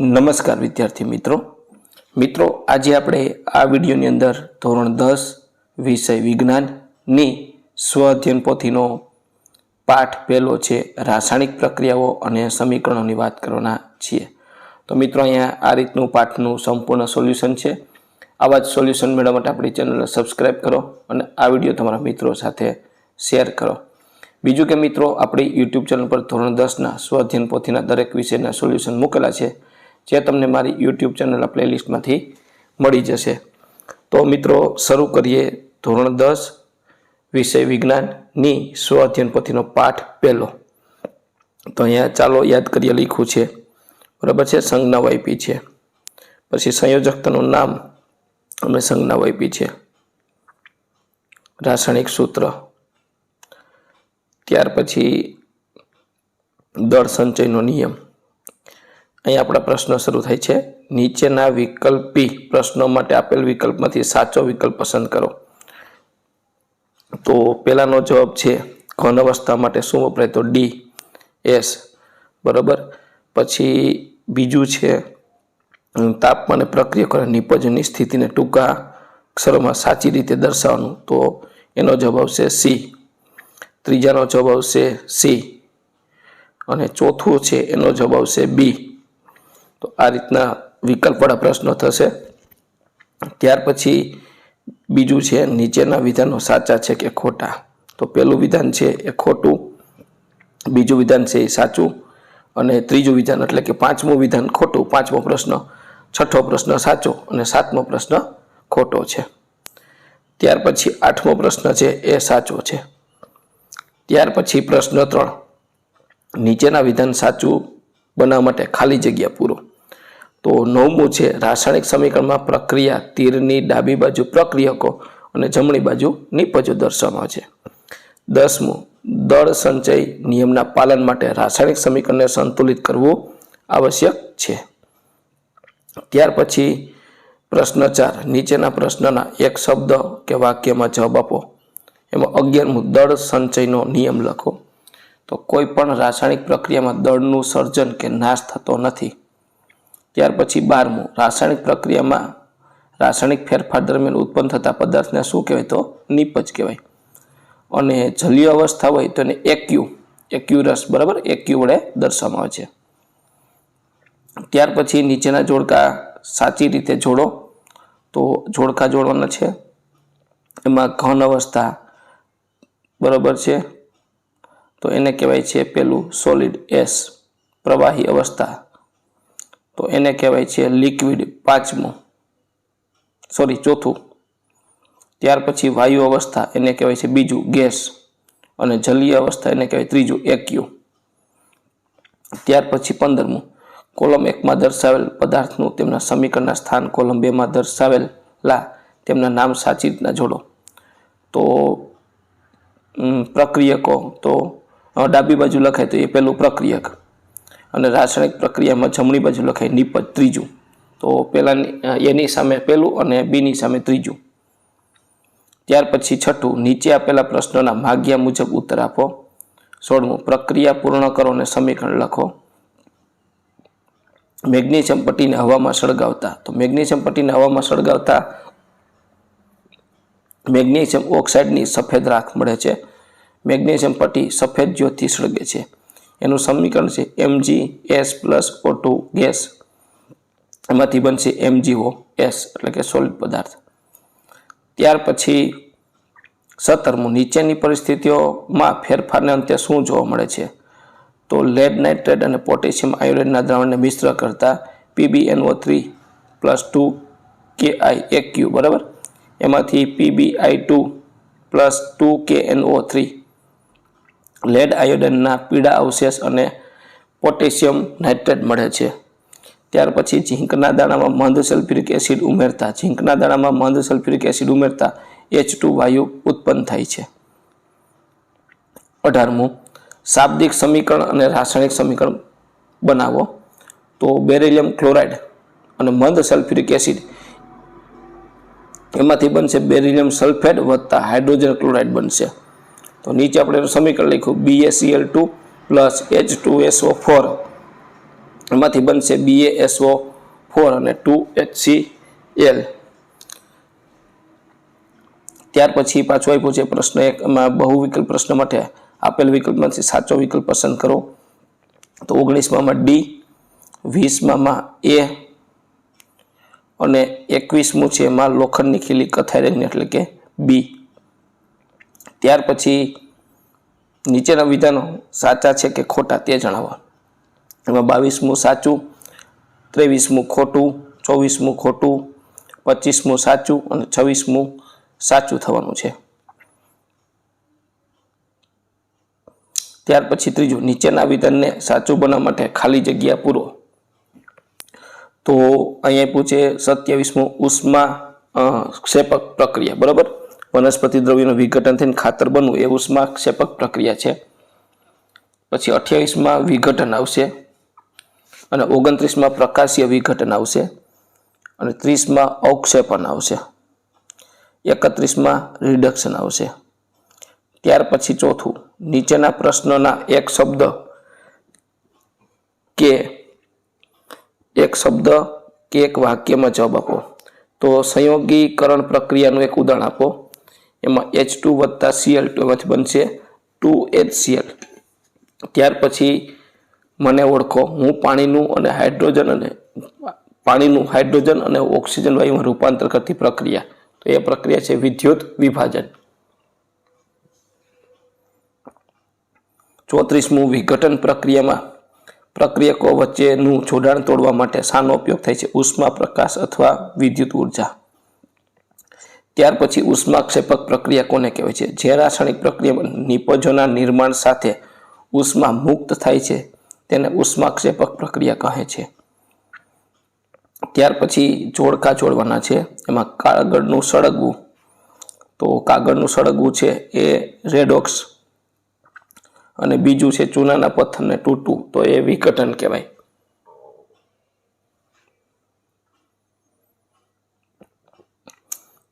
નમસ્કાર વિદ્યાર્થી મિત્રો. મિત્રો, આજે આપણે આ વિડીયોની અંદર ધોરણ દસ વિષય વિજ્ઞાનની સ્વ અધ્યયન પોથીનો પાઠ પહેલો છે રાસાયણિક પ્રક્રિયાઓ અને સમીકરણોની વાત કરવાના છીએ. તો મિત્રો, અહીંયા આ રીતનું પાઠનું સંપૂર્ણ સોલ્યુશન છે. આવા જ સોલ્યુશન મેળવવા માટે આપણી ચેનલને સબસ્ક્રાઈબ કરો અને આ વીડિયો તમારા મિત્રો સાથે શેર કરો. બીજું કે મિત્રો, આપણી યુટ્યુબ ચેનલ પર ધોરણ દસના સ્વ અધ્યયન પોથીના દરેક વિષયના સોલ્યુશન મૂકેલા છે. જે તમને મારી યુટ્યુબ ચેનલના પ્લેલિસ્ટમાંથી મળી જશે. તો મિત્રો, શરૂ કરીએ ધોરણ દસ, વિષય વિજ્ઞાનની સ્વ અધ્યયન પોથીનો પાઠ પહેલો. તો અહીંયા ચાલો યાદ કરીએ લીખું છે. બરાબર છે? સંજ્ઞા વાઈપી છે. પછી સંયોજકતાનું નામ અમે સંજ્ઞા વાઈપી છે. રાસાયણિક સૂત્ર. ત્યાર પછી દળ સંચયનો નિયમ. અહીં આપણા પ્રશ્ન શરૂ થાય છે. નીચેના વિકલ્પી પ્રશ્નો માટે આપેલ વિકલ્પમાંથી સાચો વિકલ્પ પસંદ કરો. તો પહેલાંનો જવાબ છે ઘન અવસ્થા માટે શું વપરાય? તો ડી, એસ, બરાબર? પછી બીજું છે તાપમાન તાપમાને પ્રક્રિયા કરે નિપજની સ્થિતિને ટૂંકા અક્ષરોમાં સાચી રીતે દર્શાવવાનું. તો એનો જવાબ આવશે સી. ત્રીજાનો જવાબ આવશે સી. અને ચોથું છે એનો જવાબ આવશે બી. તો આ રીતના વિકલ્પવાળા પ્રશ્નો થશે. ત્યાર પછી બીજું છે, નીચેના વિધાનો સાચા છે કે ખોટા? તો પહેલું વિધાન છે એ ખોટું, બીજું વિધાન છે એ સાચું, અને ત્રીજું વિધાન એટલે કે પાંચમું વિધાન ખોટું, પાંચમો પ્રશ્ન છઠ્ઠો પ્રશ્ન સાચો અને સાતમો પ્રશ્ન ખોટો છે. ત્યાર પછી આઠમો પ્રશ્ન છે એ સાચો છે. ત્યાર પછી પ્રશ્ન ત્રણ, નીચેના વિધાન સાચું બનાવવા માટે ખાલી જગ્યા પૂરો. તો નવમું છે, રાસાયણિક સમીકરણમાં પ્રક્રિયા તીરની ડાબી બાજુ પ્રક્રિયકો અને જમણી બાજુ નિપજો દર્શાવવામાં છે. દસમું, દળ સંચય નિયમના પાલન માટે રાસાયણિક સમીકરણને સંતુલિત કરવું આવશ્યક છે. ત્યાર પછી પ્રશ્ન ચાર, નીચેના પ્રશ્નના એક શબ્દ કે વાક્યમાં જવાબ આપો. એમાં અગિયારમું, દળ સંચયનો નિયમ લખો. તો કોઈ પણ રાસાયણિક પ્રક્રિયામાં દળનું સર્જન કે નાશ થતો નથી. ત્યાર પછી બારમું, રાસાયણિક પ્રક્રિયામાં, રાસાયણિક ફેરફાર દરમિયાન ઉત્પન્ન થતા પદાર્થને શું કહેવાય તો નિપજ કહેવાય. અને જલીય અવસ્થા હોય તો એને એક્યુ એક્યુરસ બરાબર? એક્યુ વડે દર્શાવવામાં આવે છે. ત્યાર પછી નીચેના જોડકા સાચી રીતે જોડો. તો જોડકા જોડવાના છે. એમાં ઘન અવસ્થા, બરાબર છે? તો એને કહેવાય છે પેલું સોલિડ એસ પ્રવાહી અવસ્થા. તો એને કહેવાય છે લિક્વિડ પાંચમું. સોરી ચોથું. ત્યાર પછી વાયુ અવસ્થા એને કહેવાય છે બીજું ગેસ અને જલીય અવસ્થા એને કહેવાય ત્રીજું એક્યુ. ત્યાર પછી પંદરમું. કોલમ એકમાં દર્શાવેલ પદાર્થનું તેમના સમીકરણના સ્થાન કોલમ બેમાં દર્શાવેલા તેમના નામ સાચી રીતના જોડો. તો પ્રક્રિયકો. તો ડાબી બાજુ લખાય તો એ પેલું પ્રક્રિયક. અને રાસાયણિક પ્રક્રિયામાં જમણી બાજુ લખાય નિપજ ત્રીજું. તો પહેલાંની એની સામે પહેલું અને બીની સામે ત્રીજું. ત્યાર પછી છઠ્ઠું, નીચે આપેલા પ્રશ્નોના માગ્યા મુજબ ઉત્તર આપો. સોળમું, પ્રક્રિયા પૂર્ણ કરો અને સમીકરણ લખો. મેગ્નેશિયમ પટ્ટીને હવામાં સળગાવતા. તો મેગ્નેશિયમ પટ્ટીને હવામાં સળગાવતા મેગ્નેશિયમ ઓક્સાઇડની સફેદ રાખ મળે છે. મેગ્નેશિયમ પટ્ટી સફેદ જ્યોતથી સળગે છે. એનું સમીકરણ છે Mg S plus O two gas એમાંથી બનશે એમજીઓ એસ એટલે કે સોલિડ પદાર્થ. ત્યાર પછી સત્તરમું નીચેની પરિસ્થિતિઓમાં ફેરફારને અંતે શું જોવા મળે છે? તો લેડ નાઇટ્રેટ અને પોટેશિયમ આયોડાઇડના દ્રાવણને મિશ્ર કરતા પીબીએનઓ થ્રી પ્લસ ટુ કે આઈ એક ક્યુ બરાબર? એમાંથી PbI two plus two K NO three lead આયોડિનના પીળા અવશેષ અને પોટેશિયમ નાઇટ્રેટ મળે છે. ત્યાર પછી ઝીંકના દાણામાં મંદ સલ્ફ્યુરિક એસિડ ઉમેરતા. ઝીંકના દાણામાં મંદ સલ્ફ્યુરિક એસિડ ઉમેરતા એચ ટુ વાયુ ઉત્પન્ન થાય છે. અઢારમું, શાબ્દિક સમીકરણ અને રાસાયણિક સમીકરણ બનાવો. તો બેરેલિયમ ક્લોરાઇડ અને મંદ સલ્ફ્યુરિક એસિડ એમાંથી બનશે બેરિલિયમ સલ્ફેટ વત્તા હાઇડ્રોજન ક્લોરાઇડ બનશે. તો નીચે આપણે એનું સમીકરણ લખ્યું BaCl two plus H two SO four એમાંથી બનશે BaSO ફોર અને ટુ એચ સી એલ ત્યાર પછી પાછો આપ્યો છે પ્રશ્ન એક બહુ વિકલ્પ પ્રશ્ન માટે આપેલ વિકલ્પમાંથી સાચો વિકલ્પ પસંદ કરો. તો ઓગણીસમાં ડી, વીસમાં એ, અને એકવીસમું છે એમાં લોખંડની ખીલી કથાઈ રંગની એટલે કે બી ત્યાર પછી નીચેના વિધાનો સાચા છે કે ખોટા તે જણાવો. એમાં બાવીસમું સાચું, ત્રેવીસમું ખોટું, ચોવીસમું ખોટું, પચીસમું સાચું અને છવ્વીસમું સાચું થવાનું છે. ત્યાર પછી ત્રીજું, નીચેના વિધાનને સાચું બનાવવા માટે ખાલી જગ્યા પૂરો. તો અહીંયા પૂછે સત્યાવીસમું ઉષ્મા ક્ષેપક પ્રક્રિયા, બરાબર? વનસ્પતિ દ્રવ્યનું વિઘટન થઈને ખાતર બનવું એ ઉષ્મા ક્ષેપક પ્રક્રિયા છે. પછી અઠ્યાવીસમાં વિઘટન આવશે અને ઓગણત્રીસમાં પ્રકાશીય વિઘટન આવશે અને ત્રીસમાં અવક્ષેપણ આવશે. એકત્રીસમાં રિડક્શન આવશે. ત્યાર પછી ચોથું, નીચેના પ્રશ્નોના એક શબ્દ કે એક શબ્દ કે એક વાક્યમાં જવાબ આપો. તો સંયોગીકરણ પ્રક્રિયાનું એક ઉદાહરણ આપો. એમાં એચ ટુ વત્તા સીએલ બનશે ટુ એચ સીએલ ત્યાર પછી મને ઓળખો, હું પાણીનું અને હાઇડ્રોજન અને પાણીનું હાઇડ્રોજન અને ઓક્સિજન વાયુમાં રૂપાંતર કરતી પ્રક્રિયા. તો એ પ્રક્રિયા છે વિદ્યુત વિભાજન. ચોત્રીસમું વિઘટન પ્રક્રિયામાં પ્રક્રિયકો વચ્ચેનું જોડાણ તોડવા માટે શાનો ઉપયોગ થાય છે. ઉષ્મા પ્રકાશ અથવા વિદ્યુત ઊર્જા. ત્યાર પછી ઉષ્માક્ષેપક પ્રક્રિયા કોને કહેવાય છે? જે રાસાયણિક પ્રક્રિયામાં નિપજોના નિર્માણ સાથે ઉષ્મા મુક્ત થાય છે. તેને ઉષ્માક્ષેપક પ્રક્રિયા કહે છે. ત્યાર પછી જોડકા જોડવાના છે. એમાં કાગળનું સળગવું. તો કાગળનું સળગવું છે એ રેડોક્સ. અને બીજું છે ચૂનાના પથ્થરને તૂટવું. તો એ વિઘટન કહેવાય.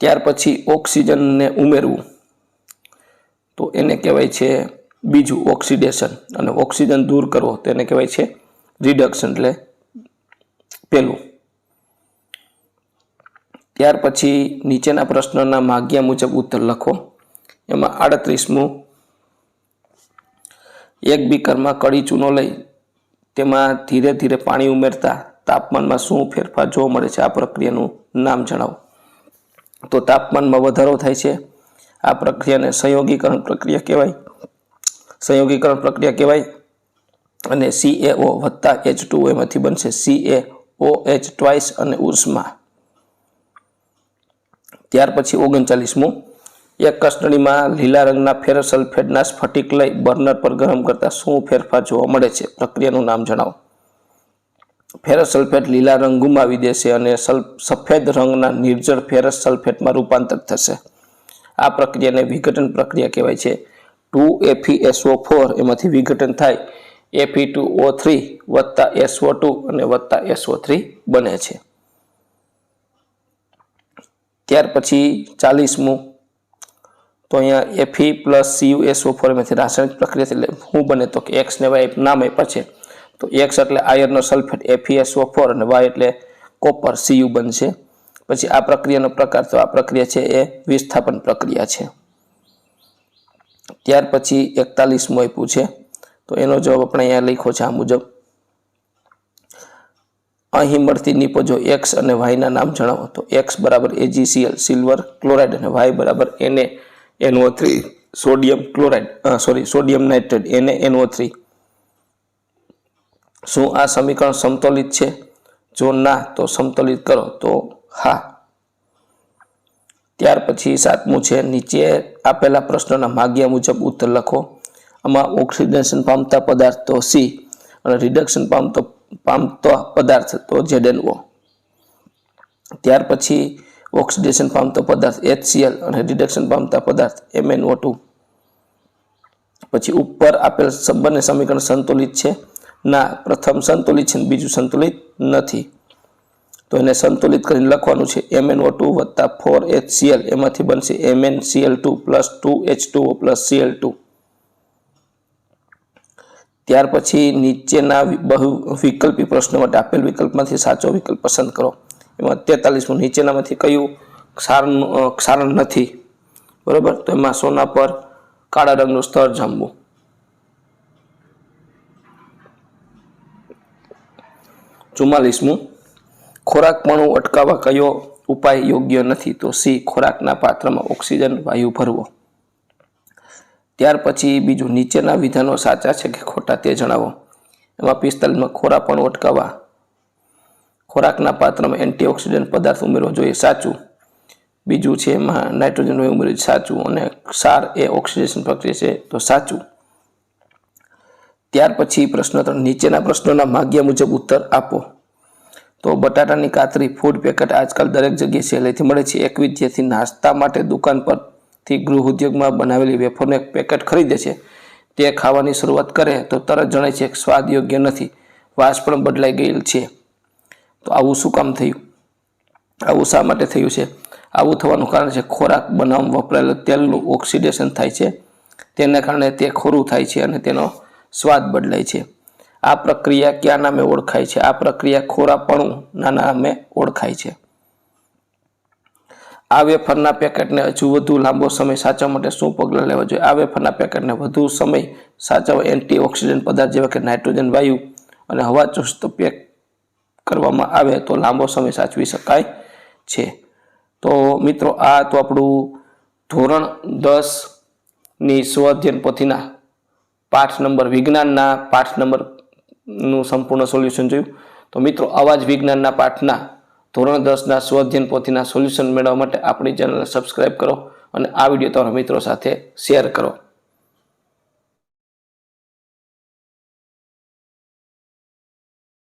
ત્યાર પછી ઓક્સિજનને ઉમેરવું. તો એને કહેવાય છે બીજું ઓક્સિડેશન. અને ઓક્સિજન દૂર કરવો તેને કહેવાય છે રિડક્શન, એટલે પેલું. ત્યાર પછી નીચેના પ્રશ્નના માગ્યા મુજબ ઉત્તર લખો. એમાં આડત્રીસમું, એક બીકરમાં કડી ચૂનો લઈ તેમાં ધીરે ધીરે પાણી ઉમેરતા તાપમાનમાં શું ફેરફાર જોવા મળે છે? આ પ્રક્રિયાનું નામ જણાવો. તો તાપમાનમાં વધારો થાય છે. આ પ્રક્રિયાને સંયોગીકરણ પ્રક્રિયા કહેવાય. સંયોગીકરણ પ્રક્રિયા કહેવાય અને CaO વત્તા એચ ટુ એમાંથી બનશે. સીએ ઓ એચ ટ્વાઇસ અને ઉષ્મા. ત્યાર પછી ઓગણચાલીસમું. એક કસ્ટડીમાં લીલા રંગના ફેરસલ્ફેડના સ્ફટિક લઈ બર્નર પર ગરમ કરતાં શું ફેરફાર જોવા મળે છે? પ્રક્રિયાનું નામ જણાવો. ફેરસ સલ્ફેટ લીલા રંગ ગુમાવી દેશે અને સફેદ રંગના નિર્જળ ફેરસ સલ્ફેટમાં રૂપાંતર થશે. આ પ્રક્રિયાને વિઘટન પ્રક્રિયા કહેવાય છે. ટુ એફીએસઓ ફોર એમાંથી વિઘટન થાય. એફી ટુ ઓ થ્રી વત્તા એસઓ ટુ અને વત્તા એસઓ થ્રી બને છે. ત્યાર પછી ચાલીસમું. તો અહીંયા FE plus CU SO four એમાંથી રાસાયણિક પ્રક્રિયા, એટલે શું બને તો કે એક્સ ને વાય નામ આપ્યા છે. તો એક્સ એટલે આયર્નનો સલ્ફેટ એફીએસઓ ફોર અને વાય એટલે કોપર સીયુ બનશે. પછી આ પ્રક્રિયાનો પ્રકાર, તો આ પ્રક્રિયા છે એ વિસ્થાપન પ્રક્રિયા છે. ત્યાર પછી એકતાલીસમો આપ્યું છે. તો એનો જવાબ આપણે અહીંયા લખ્યો છે આ મુજબ. અહીં મળતી નિપજો એક્સ અને વાયના નામ જણાવો. તો એક્સ બરાબર એજીસીએલ સિલ્વર ક્લોરાઇડ અને વાય બરાબર એને NO three sodium chloride sorry sodium nitrate એને એનઓ થ્રી શું આ સમીકરણ સમતોલિત છે? જો ના, તો સમતોલિત કરો. તો હા. ત્યાર પછી સાતમું છે. નીચે આપેલા પ્રશ્નોના માગ્યા મુજબ ઉત્તર લખો. આમાં ઓક્સિડેશન પામતા પદાર્થ સી અને રિડક્શન પામતો પામતો પદાર્થ તો ZnO ત્યાર પછી ઓક્સિડેશન પામતો પદાર્થ HCl અને રિડક્શન પામતા પદાર્થ MnO2 પછી ઉપર આપેલ બંને સમીકરણ સંતુલિત છે. ના, પ્રથમ સંતુલિત છે બીજું સંતુલિત નથી. તો એને સંતુલિત કરીને લખવાનું છે MnO2 વત્તા ફોર એચ સીએલ એમાંથી બનશે Mn Cl two plus two H two plus Cl two ત્યાર પછી નીચેના બહુ વિકલ્પી પ્રશ્નો માટે આપેલ વિકલ્પમાંથી સાચો વિકલ્પ પસંદ કરો. એમાં તેતાલીસમું નીચેનામાંથી કયું ક્ષારનું ક્ષારણ નથી. બરાબર? તો એમાં સોના પર કાળા રંગનું સ્તર જામવું. ચુમ્માલીસમું. ખોરાકપણું અટકાવવા કયો ઉપાય યોગ્ય નથી તો સી, ખોરાકના પાત્રમાં ઓક્સિજન, વાયુ ભરવો. ત્યાર પછી બીજું, નીચેના વિધાનો સાચા છે કે ખોટા તે જણાવો. એમાં પિસ્તાલીસમાં ખોરાકપણું અટકાવવા. ખોરાકના પાત્રમાં એન્ટીઓક્સિડન્ટ પદાર્થ ઉમેરવો જોઈએ, સાચું. બીજું છે એમાં નાઇટ્રોજન વાયુ ઉમેરવું સાચું. અને ક્ષાર એ ઓક્સિડેશન પ્રક્રિયા છે, તો સાચું. ત્યાર પછી પ્રશ્ન ત્રણ, નીચેના પ્રશ્નોના માગ્યા મુજબ ઉત્તર આપો. તો બટાટાની કાતરી ફૂડ પેકેટ આજકાલ દરેક જગ્યાએ સહેલાઈથી મળે છે. એક વિદ્યાર્થી નાસ્તા માટે દુકાન પરથી ગૃહ ઉદ્યોગમાં બનાવેલી વેફરનું એક પેકેટ ખરીદે છે. તે ખાવાની શરૂઆત કરે તો તરત જણાય છે કે સ્વાદ યોગ્ય નથી. વાસ પણ બદલાઈ ગયેલ છે. તો આવું શું કામ થયું? આવું શા માટે થયું છે? આવું થવાનું કારણ છે ખોરાક બનાવવામાં વપરાયેલું તેલનું ઓક્સિડેશન થાય છે. તેના કારણે તે ખોરું થાય છે અને તેનો સ્વાદ બદલાય છે. આ પ્રક્રિયા કયા નામે ઓળખાય છે? આ પ્રક્રિયા ખોરાપણું ના નામે ઓળખાય છે. આ વેફરના પેકેટને હજુ વધુ લાંબો સમય સાચવવા માટે શું પગલાં લેવા જોઈએ? આ વેફરના પેકેટને વધુ સમય સાચવવા એન્ટીઓક્સિડન્ટ પદાર્થ જેવા કે નાઇટ્રોજન, વાયુ અને હવા ચુસ્ત પેક કરવામાં આવે તો લાંબો સમય સાચવી શકાય છે. તો મિત્રો, આ તો આપણું ધોરણ દસની સ્વઅધ્યયન પોથીના પાઠ નંબર વિજ્ઞાનના પાઠ નંબરનું સંપૂર્ણ સોલ્યુશન જોયું. તો મિત્રો, આવા જ વિજ્ઞાનના પાઠના ધોરણ દસના સ્વઅધ્યયન પોથીના સોલ્યુશન મેળવવા માટે આપણી ચેનલને સબસ્ક્રાઈબ કરો અને આ વીડિયો તમારા મિત્રો સાથે શેર કરો.